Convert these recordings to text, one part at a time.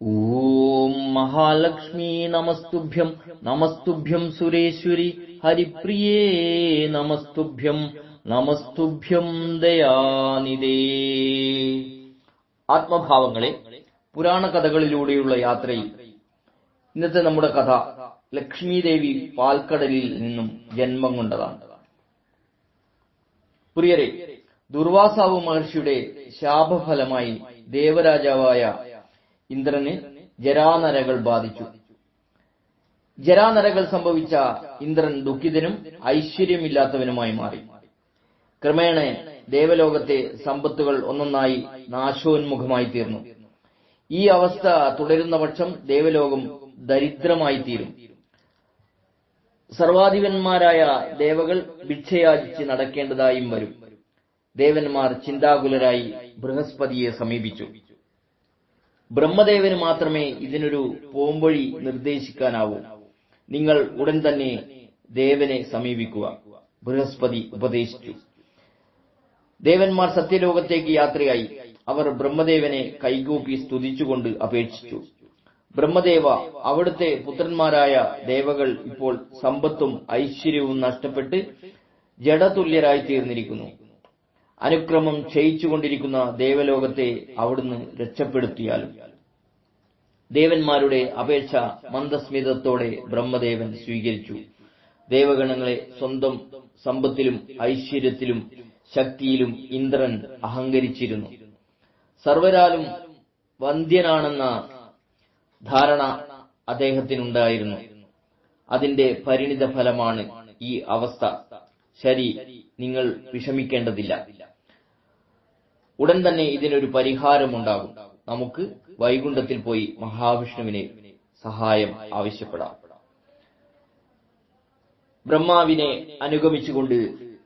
ഓം മഹാലക്ഷ്മി നമസ്തുഭ്യം നമസ്തുഭ്യം സുരേശ്വരി ഹരിപ്രിയേ നമസ്തുഭ്യം നമസ്തുഭ്യം ദയാനിതേ ആത്മഭാവങ്ങളെ പുരാണ കഥകളിലൂടെയുള്ള യാത്രയിൽ ഇന്നത്തെ നമ്മുടെ കഥ ലക്ഷ്മീദേവി പാൽക്കടലിൽ നിന്നും ജന്മം കൊണ്ടതാണ്. പ്രിയരെ ദുർവാസാവ് മഹർഷിയുടെ ശാപഫലമായി ദേവരാജാവായ ഇന്ദ്രന് ജരാനരകൾ ബാധിച്ചു. ജരാനരകൾ സംഭവിച്ച ഇന്ദ്രൻ ദുഃഖിതനും ഐശ്വര്യമില്ലാത്തവനുമായി മാറി. ക്രമേണ ദേവലോകത്തെ സമ്പത്തുകൾ ഒന്നൊന്നായി നാശോന്മുഖമായി തീർന്നു. ഈ അവസ്ഥ തുടരുന്ന പക്ഷം ദേവലോകം ദരിദ്രമായി തീരും. സർവാധിപന്മാരായ ദേവകൾ ഭിക്ഷയാചിച്ച് നടക്കേണ്ടതായും വരും. ദേവന്മാർ ചിന്താകുലരായി ബൃഹസ്പതിയെ സമീപിച്ചു. ബ്രഹ്മദേവന് മാത്രമേ ഇതിനൊരു പോംവഴി നിർദ്ദേശിക്കാനാവൂ. നിങ്ങൾ ഉടൻ തന്നെ ദേവനെ സമീപിക്കുക. ബൃഹസ്പതി ഉപദേശിച്ചു. ദേവന്മാർ സത്യലോകത്തേക്ക് യാത്രയായി. അവർ ബ്രഹ്മദേവനെ കൈകൂപ്പി സ്തുതിച്ചുകൊണ്ട് അപേക്ഷിച്ചു. ബ്രഹ്മദേവ അവിടുത്തെ പുത്രന്മാരായ ദേവകൾ ഇപ്പോൾ സമ്പത്തും ഐശ്വര്യവും നഷ്ടപ്പെട്ട് ജഡതുല്യരായി തീർന്നിരിക്കുന്നു അനുക്രമം ക്ഷയിച്ചുകൊണ്ടിരിക്കുന്ന ദേവലോകത്തെ അവിടുന്ന് രക്ഷപ്പെടുത്തിയാലും. ദേവന്മാരുടെ അപേക്ഷ മന്ദസ്മിതത്തോടെ ബ്രഹ്മദേവൻ സ്വീകരിച്ചു. ദേവഗണങ്ങളെ സ്വന്തം സമ്പത്തിലും ഐശ്വര്യത്തിലും ശക്തിയിലും ഇന്ദ്രൻ അഹങ്കരിച്ചിരുന്നു. സർവരാലും വന്ധ്യനാണെന്ന ധാരണ അദ്ദേഹത്തിനുണ്ടായിരുന്നു. അതിന്റെ പരിണിത ഫലമാണ് ഈ അവസ്ഥ. ശരി നിങ്ങൾ വിഷമിക്കേണ്ടതില്ല. ഉടൻ തന്നെ ഇതിനൊരു പരിഹാരമുണ്ടാകും നമുക്ക് വൈകുണ്ഠത്തിൽ പോയി മഹാവിഷ്ണുവിനെ സഹായം ആവശ്യപ്പെടാം. ബ്രഹ്മാവിനെ അനുഗമിച്ചുകൊണ്ട്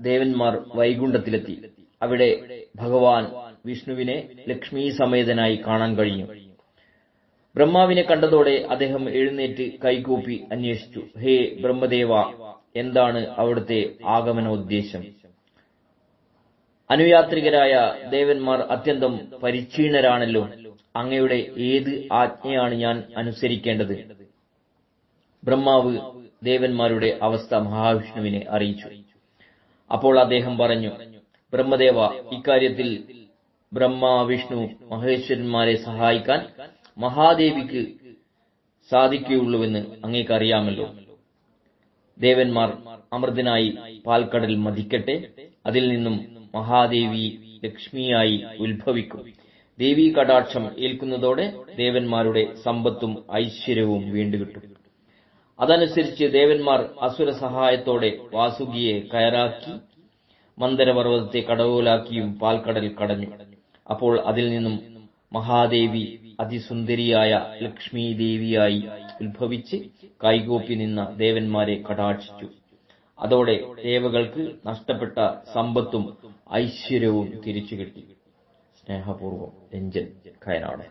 ദേവന്മാർ വൈകുണ്ഠത്തിലെത്തി. അവിടെ ഭഗവാൻ വിഷ്ണുവിനെ ലക്ഷ്മി സമേതനായി കാണാൻ കഴിഞ്ഞു. ബ്രഹ്മാവിനെ കണ്ടതോടെ അദ്ദേഹം എഴുന്നേറ്റ് കൈകൂപ്പി അന്വേഷിച്ചു. ഹേ ബ്രഹ്മദേവ എന്താണ് അവിടുത്തെ ആഗമനോദ്ദേശം? അനുയാത്രികരായ ദേവന്മാർ അത്യന്തം പരിക്ഷീണരാണല്ലോ അങ്ങയുടെ ഏത് ആജ്ഞയാണ് ഞാൻ അനുസരിക്കേണ്ടത്? ബ്രഹ്മാവ് ദേവന്മാരുടെ അവസ്ഥ മഹാവിഷ്ണുവിനെ അറിയിച്ചു. അപ്പോൾ അദ്ദേഹം പറഞ്ഞു ബ്രഹ്മദേവ ഇക്കാര്യത്തിൽ ബ്രഹ്മ വിഷ്ണു മഹേശ്വരന്മാരെ സഹായിക്കാൻ മഹാദേവിക്ക് സാധിക്കുകയുള്ളൂവെന്ന് അങ്ങേക്കറിയാമല്ലോ. ദേവന്മാർ അമൃതനായി പാൽക്കടൽ മതിക്കട്ടെ. അതിൽ നിന്നും മഹാദേവി ലക്ഷ്മിയായി ഉത്ഭവിക്കും. ദേവീ കടാക്ഷം ഏൽക്കുന്നതോടെ ദേവന്മാരുടെ സമ്പത്തും ഐശ്വര്യവും വീണ്ടുകിട്ടും. അതനുസരിച്ച് ദേവന്മാർ അസുര സഹായത്തോടെ വാസുകിയെ കയറാക്കി മന്ദരപർവതത്തെ കടവോലാക്കിയും പാൽക്കടൽ കടഞ്ഞു. അപ്പോൾ അതിൽ നിന്നും മഹാദേവി അതിസുന്ദരിയായ ലക്ഷ്മി ദേവിയായി ഉത്ഭവിച്ച് കൈകോപ്പി നിന്ന ദേവന്മാരെ കടാക്ഷിച്ചു. അതോടെ ദേവകൾക്ക് നഷ്ടപ്പെട്ട സമ്പത്തും ഐശ്വര്യവും തിരിച്ചു കിട്ടി സ്നേഹപൂർവം രഞ്ജൻ കയനാടൻ